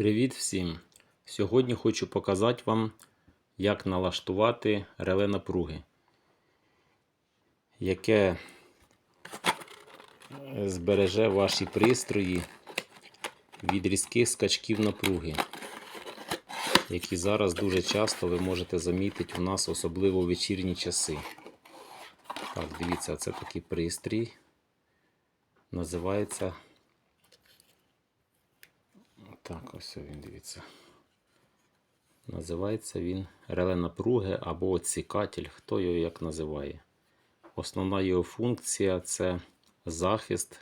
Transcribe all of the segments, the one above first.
Привіт всім! Сьогодні хочу показати вам, як налаштувати реле напруги, яке збереже ваші пристрої від різких скачків напруги, які зараз дуже часто ви можете замітити у нас, особливо в вечірні часи. Так, дивіться, це такий пристрій. Називається так, ось він дивіться. Називається він реле напруги або отсікатель, хто його як називає. Основна його функція це захист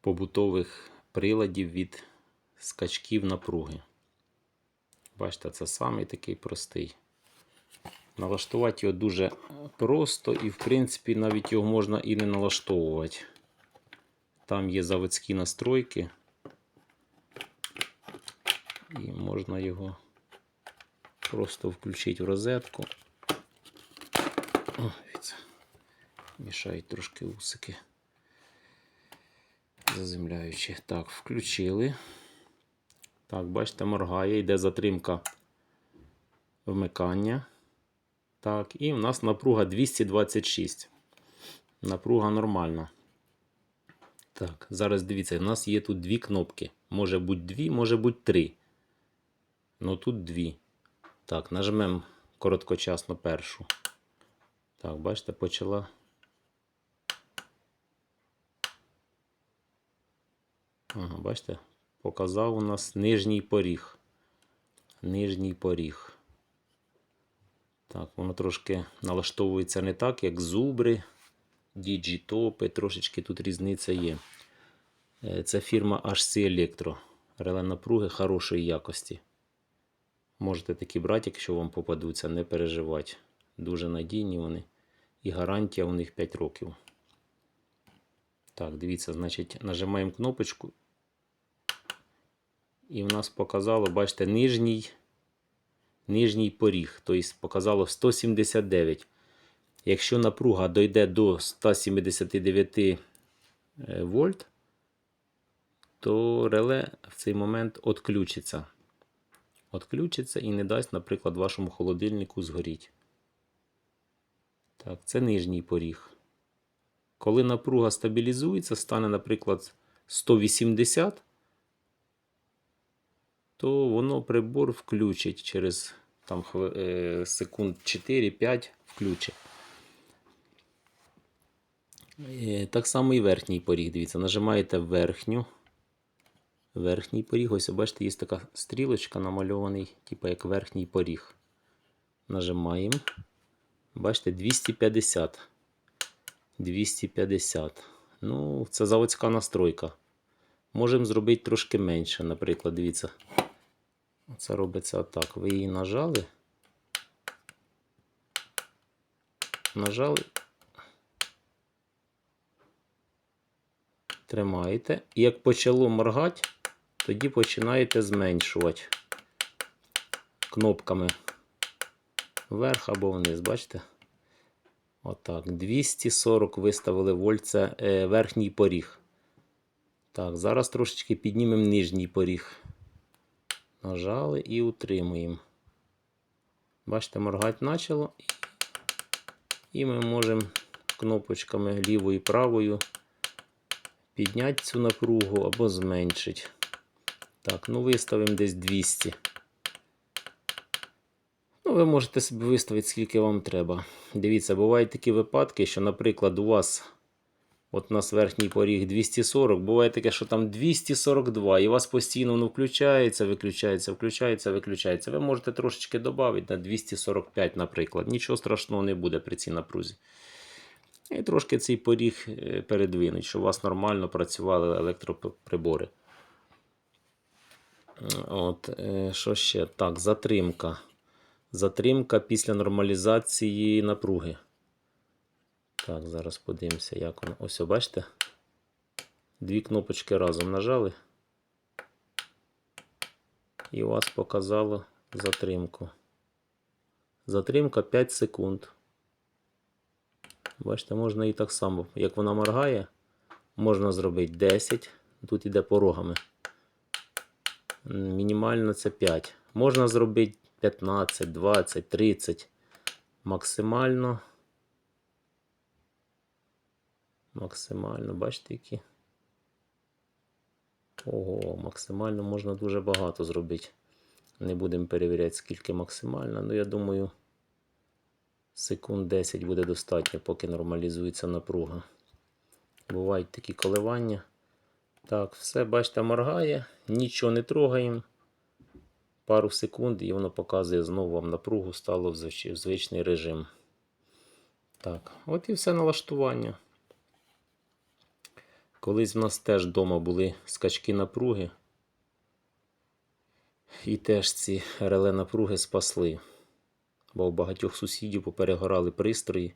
побутових приладів від скачків напруги. Бачите, це самий такий простий. Налаштувати його дуже просто і, в принципі, навіть його можна і не налаштовувати. Там є заводські настройки і можна його просто включити в розетку. О, мішають трошки усики. Заземляючи. Так, включили. Так, бачите, моргає, йде затримка вмикання. Так, і в нас напруга 226. Напруга нормальна. Так, зараз дивіться, у нас є тут дві кнопки. Може бути дві, може бути три. Ну тут дві. Так, нажмемо короткочасно першу. Так, бачите, почала. Ага, бачите, показав у нас нижній поріг. Нижній поріг. Так, воно трошки налаштовується не так, як зубри, діджітопи, трошечки тут різниця є. Е, Це фірма HC Electro. Реле напруги хорошої якості. Можете такі брати, якщо вам попадуться, не переживати. Дуже надійні вони. І гарантія у них 5 років. Так, дивіться, значить, нажимаємо кнопочку. І в нас показало, бачите, нижній нижній поріг. Тобто показало 179. Якщо напруга дойде до 179 е, вольт, то реле в цей момент відключиться. Відключиться і не дасть, наприклад, вашому холодильнику згоріти. Так, це нижній поріг. Коли напруга стабілізується, стане, наприклад, 180, то воно прибор включить через там, е, секунд 4-5 включить. Е, Так само і верхній поріг. Дивіться, нажимаєте верхню. Верхній поріг. Ось бачите, є така стрілочка намальований, типу як верхній поріг. Нажимаємо. Бачите, 250. 250. Ну, це заводська настройка. Можемо зробити трошки менше. Наприклад, дивіться. Це робиться отак. Ви її нажали. Нажали. Тримаєте. І як почало моргати, тоді починаєте зменшувати кнопками вверх або вниз, бачите? Отак. 240 виставили вольт, це е, верхній поріг. Так, зараз трошечки піднімемо нижній поріг. Нажали і утримуємо. Бачите, моргати почало. І ми можемо кнопочками лівою і правою підняти цю напругу або зменшити. Так, ну виставимо десь 200. Ну, ви можете собі виставити, скільки вам треба. Дивіться, бувають такі випадки, що, наприклад, у вас от у нас верхній поріг 240, буває таке, що там 242, і у вас постійно воно включається, виключається, включається, виключається. Ви можете трошечки додати на 245, наприклад. Нічого страшного не буде при цій напрузі. І трошки цей поріг е, передвинуть, щоб у вас нормально працювали електроприбори. От, е, що ще? Так, затримка. Затримка після нормалізації напруги. Так, зараз подивимося, як воно. Ось, бачите? Дві кнопочки разом нажали. І у вас показало затримку. Затримка 5 секунд. Бачите, можна і так само. Як вона моргає, можна зробити 10. Тут іде порогами. Мінімально це 5. Можна зробити 15, 20, 30. Максимально. Максимально, бачите, які. Ого, максимально можна дуже багато зробити. Не будемо перевіряти, скільки максимально. Ну, я думаю, секунд 10 буде достатньо, поки нормалізується напруга. Бувають такі коливання. Так, все, бачите, моргає, нічого не трогаємо. Пару секунд і воно показує знову вам напругу, стало в звичний режим. Так, от і все налаштування. Колись в нас теж вдома були скачки напруги. І теж ці реле напруги спасли. Бо у багатьох сусідів поперегорали пристрої.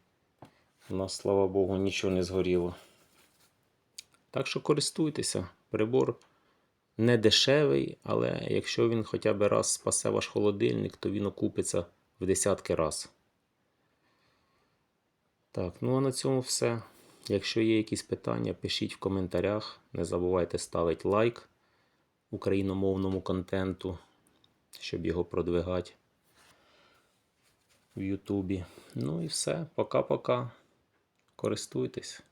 У нас, слава Богу, нічого не згоріло. Так що користуйтеся. Прибор не дешевий, але якщо він хоча б раз спасе ваш холодильник, то він окупиться в десятки раз. Так, ну а на цьому все. Якщо є якісь питання, пишіть в коментарях. Не забувайте ставити лайк україномовному контенту, щоб його продвигати в Ютубі. Ну і все. Пока-пока. Користуйтесь.